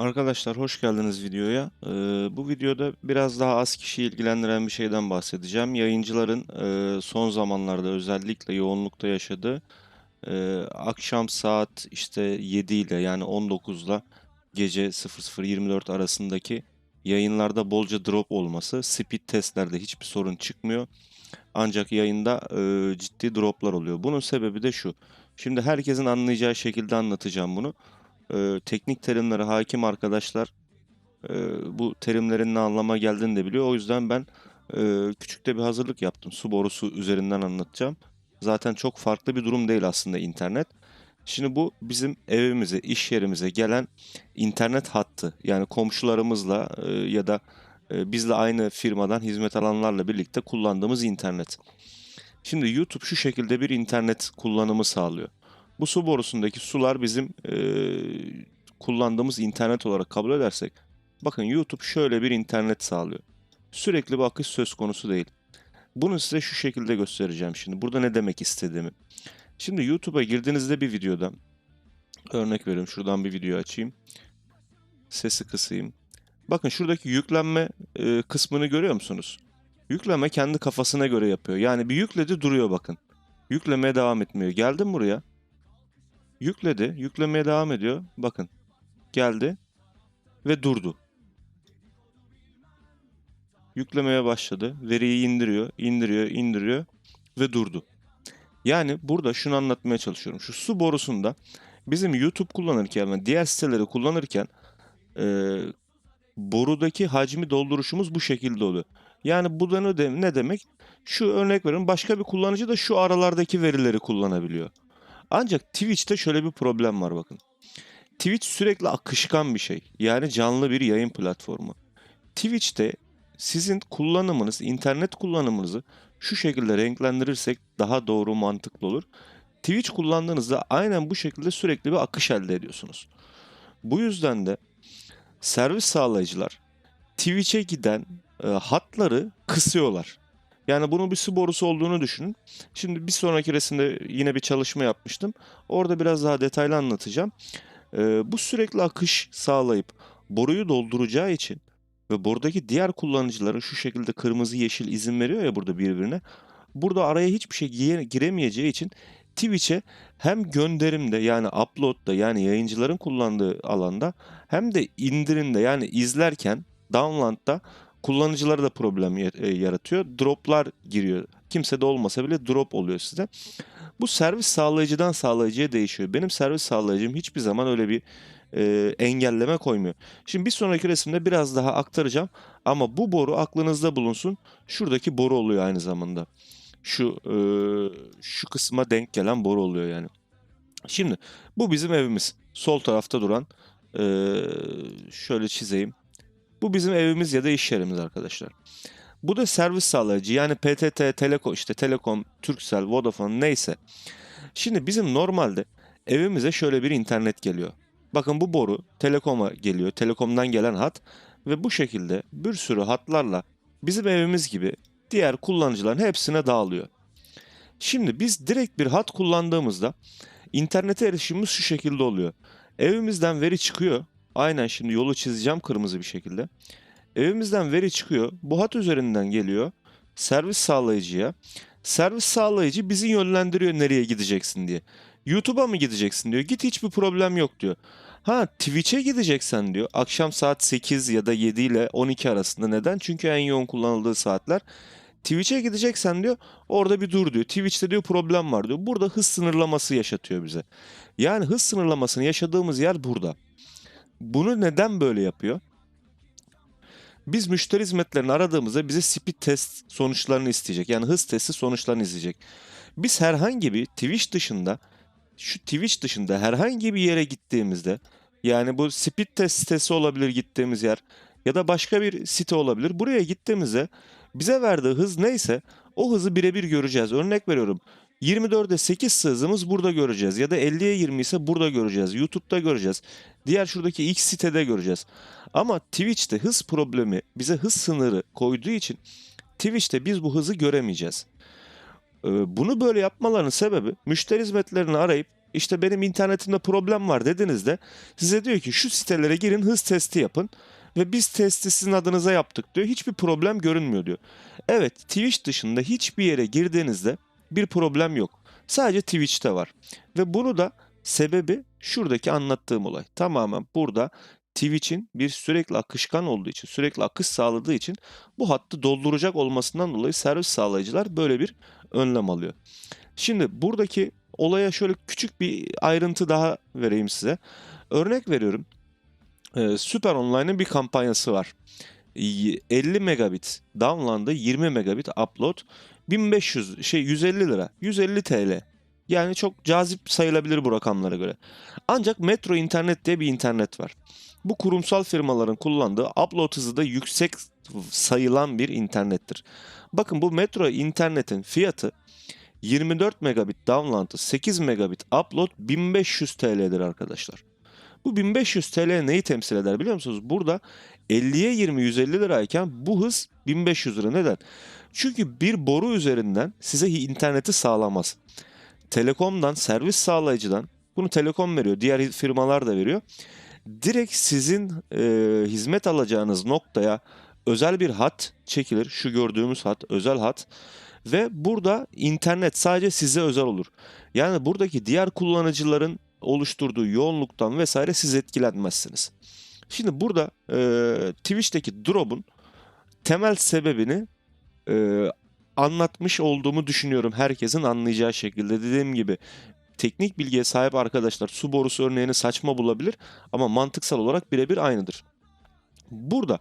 Arkadaşlar hoş geldiniz videoya. Ee, bu videoda biraz daha az kişi ilgilendiren bir şeyden bahsedeceğim. Yayıncıların e, son zamanlarda özellikle yoğunlukta yaşadığı e, akşam saat işte 7 ile yani 19'la gece 00-24 arasındaki yayınlarda bolca drop olması. Speed testlerde hiçbir sorun çıkmıyor. Ancak yayında e, ciddi droplar oluyor. Bunun sebebi de şu. Şimdi herkesin anlayacağı şekilde anlatacağım bunu e, teknik terimlere hakim arkadaşlar e, bu terimlerin ne anlama geldiğini de biliyor. O yüzden ben e, küçük de bir hazırlık yaptım. Su borusu üzerinden anlatacağım. Zaten çok farklı bir durum değil aslında internet. Şimdi bu bizim evimize, iş yerimize gelen internet hattı. Yani komşularımızla e, ya da e, bizle aynı firmadan hizmet alanlarla birlikte kullandığımız internet. Şimdi YouTube şu şekilde bir internet kullanımı sağlıyor. Bu su borusundaki sular bizim e, kullandığımız internet olarak kabul edersek, bakın YouTube şöyle bir internet sağlıyor. Sürekli bir akış söz konusu değil. Bunu size şu şekilde göstereceğim şimdi. Burada ne demek istediğimi. Şimdi YouTube'a girdiğinizde bir videoda, örnek veriyorum şuradan bir video açayım. Sesi kısayım. Bakın şuradaki yüklenme e, kısmını görüyor musunuz? Yükleme kendi kafasına göre yapıyor. Yani bir yükledi duruyor bakın. Yüklemeye devam etmiyor. Geldim buraya. Yükledi. Yüklemeye devam ediyor. Bakın. Geldi. Ve durdu. Yüklemeye başladı. Veriyi indiriyor, indiriyor, indiriyor ve durdu. Yani burada şunu anlatmaya çalışıyorum. Şu su borusunda bizim YouTube kullanırken ve diğer siteleri kullanırken e, borudaki hacmi dolduruşumuz bu şekilde oluyor. Yani bu da ne, de- ne demek? Şu örnek verin başka bir kullanıcı da şu aralardaki verileri kullanabiliyor. Ancak Twitch'te şöyle bir problem var bakın. Twitch sürekli akışkan bir şey. Yani canlı bir yayın platformu. Twitch'te sizin kullanımınız, internet kullanımınızı şu şekilde renklendirirsek daha doğru mantıklı olur. Twitch kullandığınızda aynen bu şekilde sürekli bir akış elde ediyorsunuz. Bu yüzden de servis sağlayıcılar Twitch'e giden e, hatları kısıyorlar. Yani bunun bir su borusu olduğunu düşünün. Şimdi bir sonraki resimde yine bir çalışma yapmıştım. Orada biraz daha detaylı anlatacağım. Ee, bu sürekli akış sağlayıp boruyu dolduracağı için ve buradaki diğer kullanıcıların şu şekilde kırmızı yeşil izin veriyor ya burada birbirine. Burada araya hiçbir şey giremeyeceği için Twitch'e hem gönderimde yani upload'da yani yayıncıların kullandığı alanda hem de indirimde yani izlerken download'da kullanıcılara da problem e, yaratıyor. Droplar giriyor. Kimse de olmasa bile drop oluyor size. Bu servis sağlayıcıdan sağlayıcıya değişiyor. Benim servis sağlayıcım hiçbir zaman öyle bir e, engelleme koymuyor. Şimdi bir sonraki resimde biraz daha aktaracağım. Ama bu boru aklınızda bulunsun. Şuradaki boru oluyor aynı zamanda. Şu e, şu kısma denk gelen boru oluyor yani. Şimdi bu bizim evimiz. Sol tarafta duran e, şöyle çizeyim. Bu bizim evimiz ya da iş yerimiz arkadaşlar. Bu da servis sağlayıcı yani PTT, Telekom, işte Telekom, Turkcell, Vodafone neyse. Şimdi bizim normalde evimize şöyle bir internet geliyor. Bakın bu boru Telekom'a geliyor. Telekom'dan gelen hat ve bu şekilde bir sürü hatlarla bizim evimiz gibi diğer kullanıcıların hepsine dağılıyor. Şimdi biz direkt bir hat kullandığımızda internete erişimimiz şu şekilde oluyor. Evimizden veri çıkıyor. Aynen şimdi yolu çizeceğim kırmızı bir şekilde. Evimizden veri çıkıyor. Bu hat üzerinden geliyor. Servis sağlayıcıya. Servis sağlayıcı bizi yönlendiriyor nereye gideceksin diye. YouTube'a mı gideceksin diyor. Git hiçbir problem yok diyor. Ha Twitch'e gideceksen diyor. Akşam saat 8 ya da 7 ile 12 arasında. Neden? Çünkü en yoğun kullanıldığı saatler. Twitch'e gideceksen diyor orada bir dur diyor. Twitch'te diyor problem var diyor. Burada hız sınırlaması yaşatıyor bize. Yani hız sınırlamasını yaşadığımız yer burada. Bunu neden böyle yapıyor? Biz müşteri hizmetlerini aradığımızda bize speed test sonuçlarını isteyecek. Yani hız testi sonuçlarını isteyecek. Biz herhangi bir Twitch dışında şu Twitch dışında herhangi bir yere gittiğimizde yani bu speed test sitesi olabilir gittiğimiz yer ya da başka bir site olabilir. Buraya gittiğimizde bize verdiği hız neyse o hızı birebir göreceğiz. Örnek veriyorum. 24'e 8 hızımız burada göreceğiz ya da 50'ye 20 ise burada göreceğiz. YouTube'da göreceğiz. Diğer şuradaki X sitede göreceğiz. Ama Twitch'te hız problemi bize hız sınırı koyduğu için Twitch'te biz bu hızı göremeyeceğiz. Ee, Bunu böyle yapmalarının sebebi müşteri hizmetlerini arayıp işte benim internetimde problem var dediğinizde size diyor ki şu sitelere girin hız testi yapın ve biz testi sizin adınıza yaptık diyor. Hiçbir problem görünmüyor diyor. Evet Twitch dışında hiçbir yere girdiğinizde bir problem yok. Sadece Twitch'te var. Ve bunu da sebebi şuradaki anlattığım olay. Tamamen burada Twitch'in bir sürekli akışkan olduğu için, sürekli akış sağladığı için bu hattı dolduracak olmasından dolayı servis sağlayıcılar böyle bir önlem alıyor. Şimdi buradaki olaya şöyle küçük bir ayrıntı daha vereyim size. Örnek veriyorum. Ee, Süper Online'ın bir kampanyası var. Y- 50 megabit download'da 20 megabit upload 1500 şey 150 lira 150 TL yani çok cazip sayılabilir bu rakamlara göre. Ancak Metro internet diye bir internet var. Bu kurumsal firmaların kullandığı upload hızı da yüksek sayılan bir internettir. Bakın bu Metro internetin fiyatı 24 megabit download'ı 8 megabit upload 1500 TL'dir arkadaşlar. Bu 1500 TL neyi temsil eder biliyor musunuz? Burada 50'ye 20 150 lirayken bu hız 1500 lira. Neden? Çünkü bir boru üzerinden size interneti sağlamaz. Telekom'dan, servis sağlayıcıdan bunu Telekom veriyor. Diğer firmalar da veriyor. Direkt sizin e, hizmet alacağınız noktaya özel bir hat çekilir. Şu gördüğümüz hat, özel hat. Ve burada internet sadece size özel olur. Yani buradaki diğer kullanıcıların oluşturduğu yoğunluktan vesaire siz etkilenmezsiniz. Şimdi burada e, Twitch'teki drop'un temel sebebini e, anlatmış olduğumu düşünüyorum herkesin anlayacağı şekilde. Dediğim gibi teknik bilgiye sahip arkadaşlar su borusu örneğini saçma bulabilir ama mantıksal olarak birebir aynıdır. Burada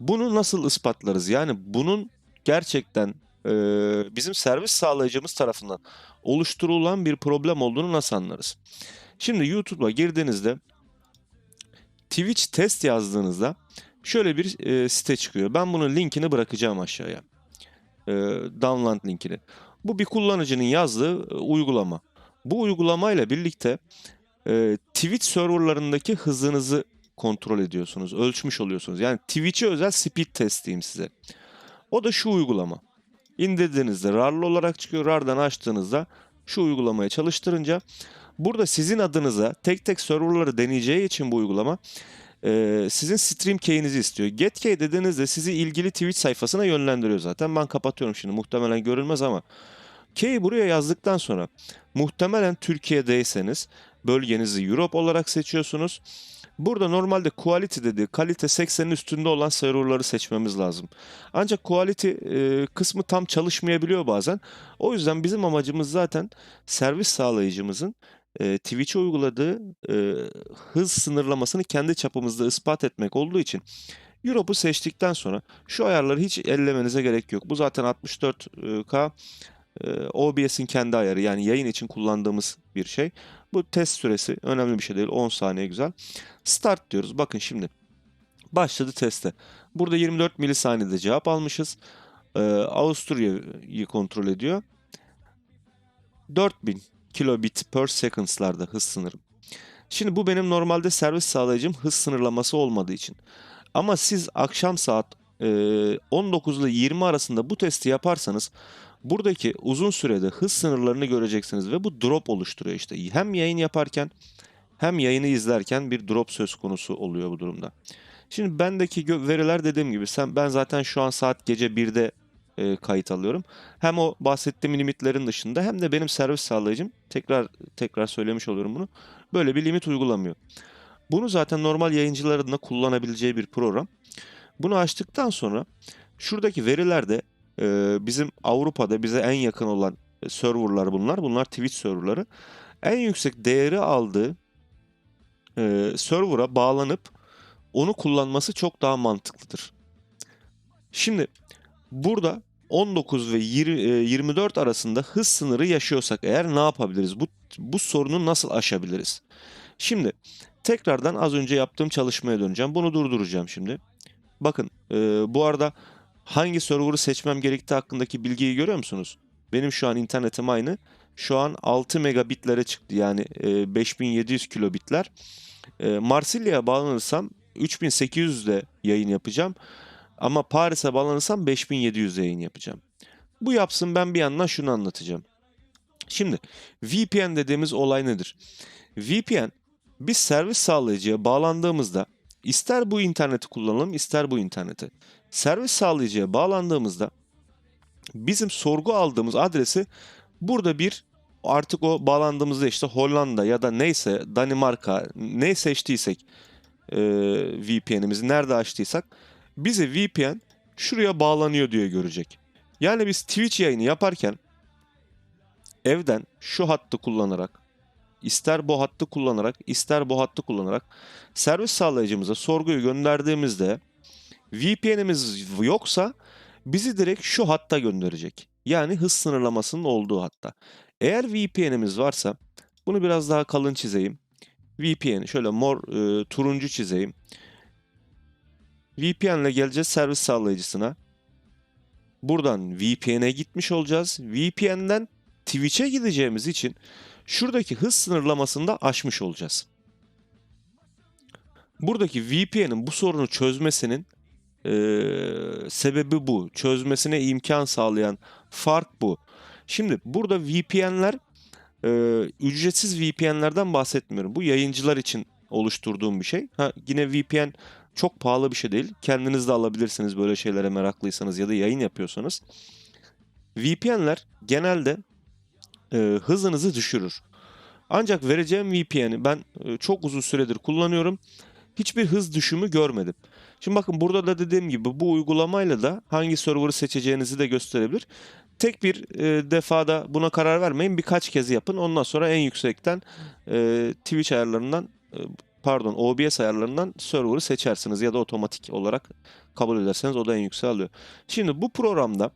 bunu nasıl ispatlarız? Yani bunun gerçekten e, bizim servis sağlayıcımız tarafından oluşturulan bir problem olduğunu nasıl anlarız? Şimdi YouTube'a girdiğinizde Twitch test yazdığınızda şöyle bir e, site çıkıyor. Ben bunun linkini bırakacağım aşağıya. E, download linkini. Bu bir kullanıcının yazdığı e, uygulama. Bu uygulamayla birlikte e, Twitch serverlarındaki hızınızı kontrol ediyorsunuz. Ölçmüş oluyorsunuz. Yani Twitch'e özel speed test diyeyim size. O da şu uygulama. İndirdiğinizde RAR'lı olarak çıkıyor. RAR'dan açtığınızda şu uygulamayı çalıştırınca burada sizin adınıza tek tek serverları deneyeceği için bu uygulama e, sizin stream key'inizi istiyor. Get key dediğinizde sizi ilgili Twitch sayfasına yönlendiriyor zaten. Ben kapatıyorum şimdi muhtemelen görülmez ama key buraya yazdıktan sonra muhtemelen Türkiye'deyseniz bölgenizi Europe olarak seçiyorsunuz. Burada normalde quality dediği kalite 80'in üstünde olan serverları seçmemiz lazım. Ancak quality e, kısmı tam çalışmayabiliyor bazen. O yüzden bizim amacımız zaten servis sağlayıcımızın e, Twitch'e uyguladığı e, hız sınırlamasını kendi çapımızda ispat etmek olduğu için Europe'u seçtikten sonra şu ayarları hiç ellemenize gerek yok. Bu zaten 64K e, OBS'in kendi ayarı yani yayın için kullandığımız bir şey. Bu test süresi önemli bir şey değil. 10 saniye güzel. Start diyoruz. Bakın şimdi. Başladı teste. Burada 24 milisaniyede cevap almışız. Avusturya'yı kontrol ediyor. 4000 kilobit per seconds'larda hız sınırım. Şimdi bu benim normalde servis sağlayıcım hız sınırlaması olmadığı için. Ama siz akşam saat e, 19 ile 20 arasında bu testi yaparsanız buradaki uzun sürede hız sınırlarını göreceksiniz ve bu drop oluşturuyor işte. Hem yayın yaparken hem yayını izlerken bir drop söz konusu oluyor bu durumda. Şimdi bendeki veriler dediğim gibi sen ben zaten şu an saat gece 1'de e, kayıt alıyorum. Hem o bahsettiğim limitlerin dışında hem de benim servis sağlayıcım tekrar tekrar söylemiş oluyorum bunu. Böyle bir limit uygulamıyor. Bunu zaten normal yayıncıların da kullanabileceği bir program. Bunu açtıktan sonra şuradaki verilerde e, bizim Avrupa'da bize en yakın olan serverlar bunlar. Bunlar Twitch serverları. En yüksek değeri aldığı e, server'a bağlanıp onu kullanması çok daha mantıklıdır. Şimdi burada 19 ve 20, e, 24 arasında hız sınırı yaşıyorsak eğer ne yapabiliriz? Bu, bu sorunu nasıl aşabiliriz? Şimdi tekrardan az önce yaptığım çalışmaya döneceğim. Bunu durduracağım şimdi. Bakın e, bu arada hangi server'ı seçmem gerektiği hakkındaki bilgiyi görüyor musunuz? Benim şu an internetim aynı. Şu an 6 megabitlere çıktı yani e, 5700 kilobitler. E, Marsilya'ya bağlanırsam 3800'de yayın yapacağım. Ama Paris'e bağlanırsam 5700 yayın yapacağım. Bu yapsın ben bir yandan şunu anlatacağım. Şimdi VPN dediğimiz olay nedir? VPN biz servis sağlayıcıya bağlandığımızda ister bu interneti kullanalım ister bu interneti. Servis sağlayıcıya bağlandığımızda bizim sorgu aldığımız adresi burada bir artık o bağlandığımızda işte Hollanda ya da neyse Danimarka ne seçtiysek e, VPN'imizi nerede açtıysak bize VPN şuraya bağlanıyor diye görecek. Yani biz Twitch yayını yaparken evden şu hattı kullanarak ister bu hattı kullanarak ister bu hattı kullanarak servis sağlayıcımıza sorguyu gönderdiğimizde VPN'imiz yoksa bizi direkt şu hatta gönderecek. Yani hız sınırlamasının olduğu hatta. Eğer VPN'imiz varsa bunu biraz daha kalın çizeyim. VPN şöyle mor e, turuncu çizeyim. VPN ile geleceğiz servis sağlayıcısına. Buradan VPN'e gitmiş olacağız. VPN'den Twitch'e gideceğimiz için şuradaki hız sınırlamasını da aşmış olacağız. Buradaki VPN'in bu sorunu çözmesinin eee, sebebi bu. Çözmesine imkan sağlayan fark bu. Şimdi burada VPN'ler eee, ücretsiz VPN'lerden bahsetmiyorum. Bu yayıncılar için oluşturduğum bir şey. Ha, yine VPN çok pahalı bir şey değil. Kendiniz de alabilirsiniz böyle şeylere meraklıysanız ya da yayın yapıyorsanız. VPN'ler genelde e, hızınızı düşürür. Ancak vereceğim VPN'i ben e, çok uzun süredir kullanıyorum. Hiçbir hız düşümü görmedim. Şimdi bakın burada da dediğim gibi bu uygulamayla da hangi server'ı seçeceğinizi de gösterebilir. Tek bir e, defada buna karar vermeyin. Birkaç kez yapın. Ondan sonra en yüksekten e, Twitch ayarlarından e, pardon OBS ayarlarından server'ı seçersiniz ya da otomatik olarak kabul ederseniz o da en yüksek alıyor. Şimdi bu programda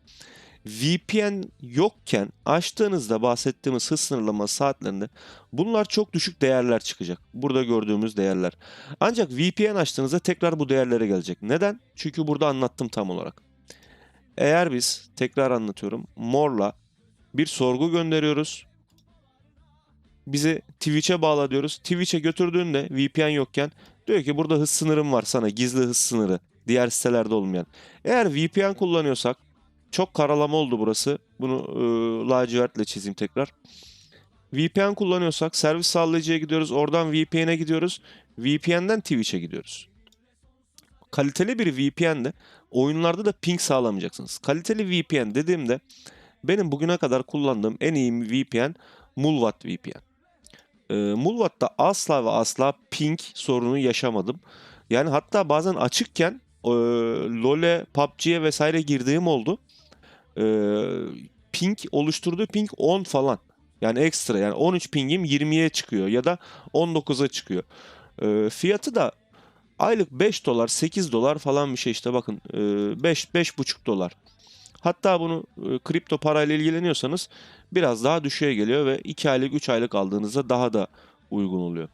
VPN yokken açtığınızda bahsettiğimiz hız sınırlama saatlerinde bunlar çok düşük değerler çıkacak. Burada gördüğümüz değerler. Ancak VPN açtığınızda tekrar bu değerlere gelecek. Neden? Çünkü burada anlattım tam olarak. Eğer biz tekrar anlatıyorum morla bir sorgu gönderiyoruz. Bizi Twitch'e bağla diyoruz. Twitch'e götürdüğünde VPN yokken diyor ki burada hız sınırım var sana gizli hız sınırı. Diğer sitelerde olmayan. Eğer VPN kullanıyorsak çok karalama oldu burası. Bunu e, lacivertle çizeyim tekrar. VPN kullanıyorsak servis sağlayıcıya gidiyoruz. Oradan VPN'e gidiyoruz. VPN'den Twitch'e gidiyoruz. Kaliteli bir VPN'de oyunlarda da ping sağlamayacaksınız. Kaliteli VPN dediğimde benim bugüne kadar kullandığım en iyi VPN Mulvat VPN. E, asla ve asla ping sorunu yaşamadım. Yani hatta bazen açıkken e, LoL'e, PUBG'ye vesaire girdiğim oldu. E, ping oluşturduğu ping 10 falan. Yani ekstra yani 13 pingim 20'ye çıkıyor ya da 19'a çıkıyor. E, fiyatı da aylık 5 dolar 8 dolar falan bir şey işte bakın e, 5 5,5 dolar. Hatta bunu e, kripto parayla ilgileniyorsanız biraz daha düşüğe geliyor ve 2 aylık 3 aylık aldığınızda daha da uygun oluyor.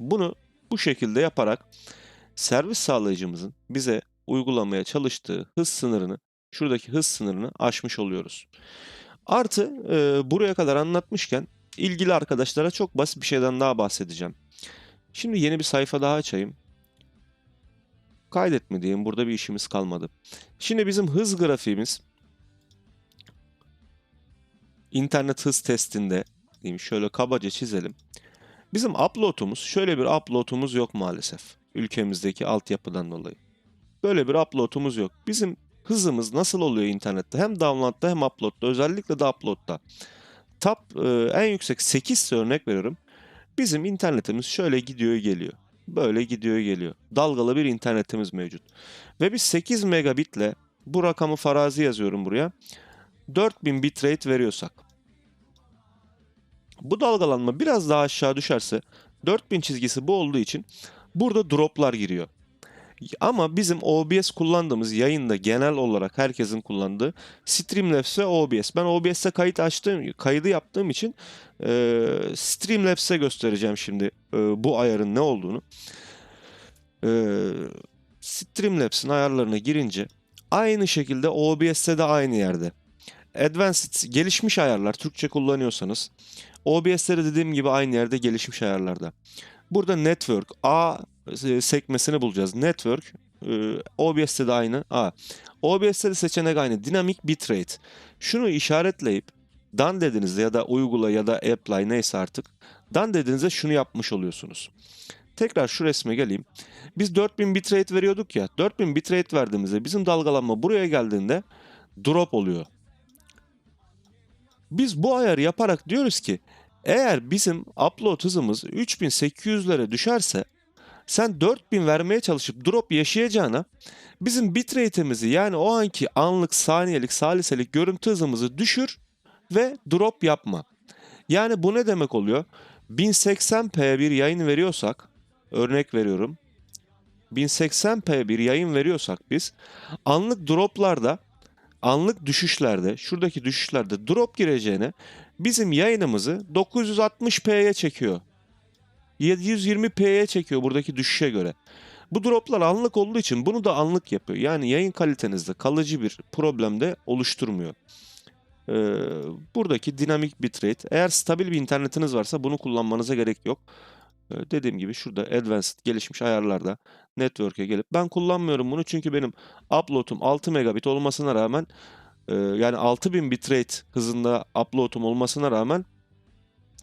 Bunu bu şekilde yaparak servis sağlayıcımızın bize uygulamaya çalıştığı hız sınırını, şuradaki hız sınırını aşmış oluyoruz. Artı e, buraya kadar anlatmışken ilgili arkadaşlara çok basit bir şeyden daha bahsedeceğim. Şimdi yeni bir sayfa daha açayım. Kaydetme diyeyim. Burada bir işimiz kalmadı. Şimdi bizim hız grafiğimiz internet hız testinde diyeyim şöyle kabaca çizelim. Bizim upload'umuz şöyle bir upload'umuz yok maalesef. Ülkemizdeki altyapıdan dolayı. Böyle bir upload'umuz yok. Bizim hızımız nasıl oluyor internette? Hem download'da hem upload'da. Özellikle de upload'da. Top e, en yüksek 8 örnek veriyorum. Bizim internetimiz şöyle gidiyor geliyor. Böyle gidiyor geliyor. Dalgalı bir internetimiz mevcut. Ve biz 8 megabitle bu rakamı farazi yazıyorum buraya. 4000 bitrate veriyorsak. Bu dalgalanma biraz daha aşağı düşerse 4000 çizgisi bu olduğu için burada droplar giriyor. Ama bizim OBS kullandığımız yayında genel olarak herkesin kullandığı Streamlabs ve OBS. Ben OBS'te kayıt açtığım, kaydı yaptığım için e, Streamlabs'e göstereceğim şimdi e, bu ayarın ne olduğunu. E, Streamlabs'in ayarlarına girince aynı şekilde OBS'te de aynı yerde. Advanced gelişmiş ayarlar Türkçe kullanıyorsanız OBS'te de dediğim gibi aynı yerde gelişmiş ayarlarda. Burada network A sekmesini bulacağız. Network e, OBS'te de aynı A. OBS'te de seçenek aynı. Dinamik bitrate. Şunu işaretleyip Dan dediğinizde ya da uygula ya da apply neyse artık. Dan dediğinizde şunu yapmış oluyorsunuz. Tekrar şu resme geleyim. Biz 4000 bitrate veriyorduk ya. 4000 bitrate verdiğimizde bizim dalgalanma buraya geldiğinde drop oluyor. Biz bu ayarı yaparak diyoruz ki eğer bizim upload hızımız 3800'lere düşerse sen 4000 vermeye çalışıp drop yaşayacağına bizim bitrate'imizi yani o anki anlık saniyelik saliselik görüntü hızımızı düşür ve drop yapma. Yani bu ne demek oluyor? 1080p bir yayın veriyorsak örnek veriyorum 1080p bir yayın veriyorsak biz anlık droplarda anlık düşüşlerde şuradaki düşüşlerde drop gireceğine bizim yayınımızı 960p'ye çekiyor. 720p'ye çekiyor buradaki düşüşe göre. Bu droplar anlık olduğu için bunu da anlık yapıyor. Yani yayın kalitenizde kalıcı bir problem de oluşturmuyor. Ee, buradaki dinamik bitrate eğer stabil bir internetiniz varsa bunu kullanmanıza gerek yok. Ee, dediğim gibi şurada advanced gelişmiş ayarlarda network'e gelip ben kullanmıyorum bunu çünkü benim upload'um 6 megabit olmasına rağmen e, yani 6000 bitrate hızında upload'um olmasına rağmen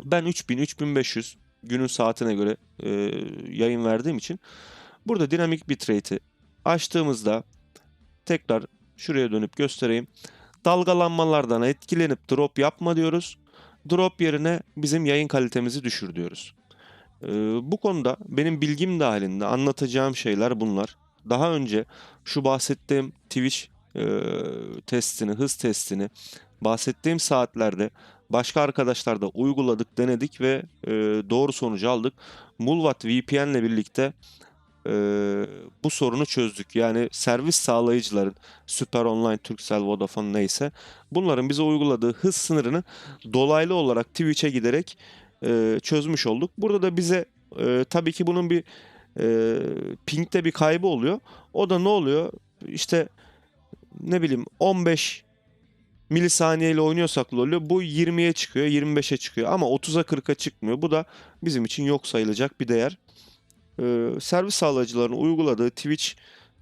ben 3000 3500 günün saatine göre e, yayın verdiğim için burada dinamik bitrate'i açtığımızda tekrar şuraya dönüp göstereyim. Dalgalanmalardan etkilenip drop yapma diyoruz. Drop yerine bizim yayın kalitemizi düşür diyoruz. Ee, bu konuda benim bilgim dahilinde anlatacağım şeyler bunlar. Daha önce şu bahsettiğim Twitch e, testini, hız testini bahsettiğim saatlerde başka arkadaşlar da uyguladık, denedik ve e, doğru sonucu aldık. Mulvat VPN ile birlikte e, bu sorunu çözdük. Yani servis sağlayıcıların Süper Online, Turkcell, Vodafone neyse bunların bize uyguladığı hız sınırını dolaylı olarak Twitch'e giderek e, çözmüş olduk. Burada da bize e, tabii ki bunun bir e, ping'de bir kaybı oluyor. O da ne oluyor? İşte ne bileyim 15 milisaniye ile oynuyorsak oluyor. Bu 20'ye çıkıyor, 25'e çıkıyor ama 30'a 40'a çıkmıyor. Bu da bizim için yok sayılacak bir değer. Ee, servis sağlayıcılarının uyguladığı Twitch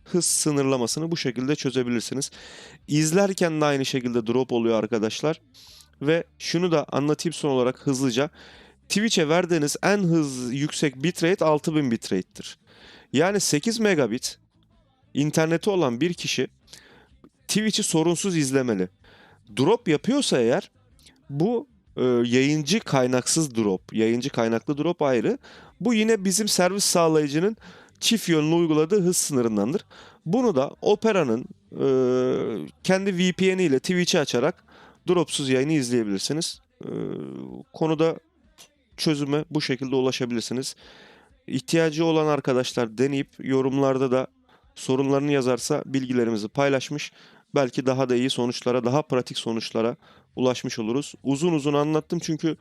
hız sınırlamasını bu şekilde çözebilirsiniz. İzlerken de aynı şekilde drop oluyor arkadaşlar. Ve şunu da anlatayım son olarak hızlıca. Twitch'e verdiğiniz en hız yüksek bitrate 6000 bitrate'tir. Yani 8 megabit interneti olan bir kişi Twitch'i sorunsuz izlemeli. Drop yapıyorsa eğer bu e, yayıncı kaynaksız drop, yayıncı kaynaklı drop ayrı. Bu yine bizim servis sağlayıcının çift yönlü uyguladığı hız sınırındandır. Bunu da Opera'nın e, kendi VPN ile Twitch'i açarak dropsuz yayını izleyebilirsiniz. E, konuda çözüme bu şekilde ulaşabilirsiniz. İhtiyacı olan arkadaşlar deneyip yorumlarda da sorunlarını yazarsa bilgilerimizi paylaşmış. Belki daha da iyi sonuçlara, daha pratik sonuçlara ulaşmış oluruz. Uzun uzun anlattım çünkü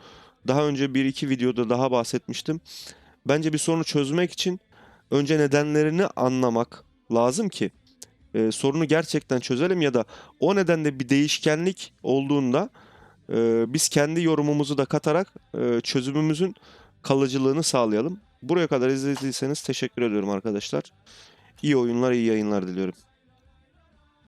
daha önce bir iki videoda daha bahsetmiştim. Bence bir sorunu çözmek için önce nedenlerini anlamak lazım ki e, sorunu gerçekten çözelim ya da o nedenle bir değişkenlik olduğunda e, biz kendi yorumumuzu da katarak e, çözümümüzün kalıcılığını sağlayalım. Buraya kadar izlediyseniz teşekkür ediyorum arkadaşlar. İyi oyunlar, iyi yayınlar diliyorum.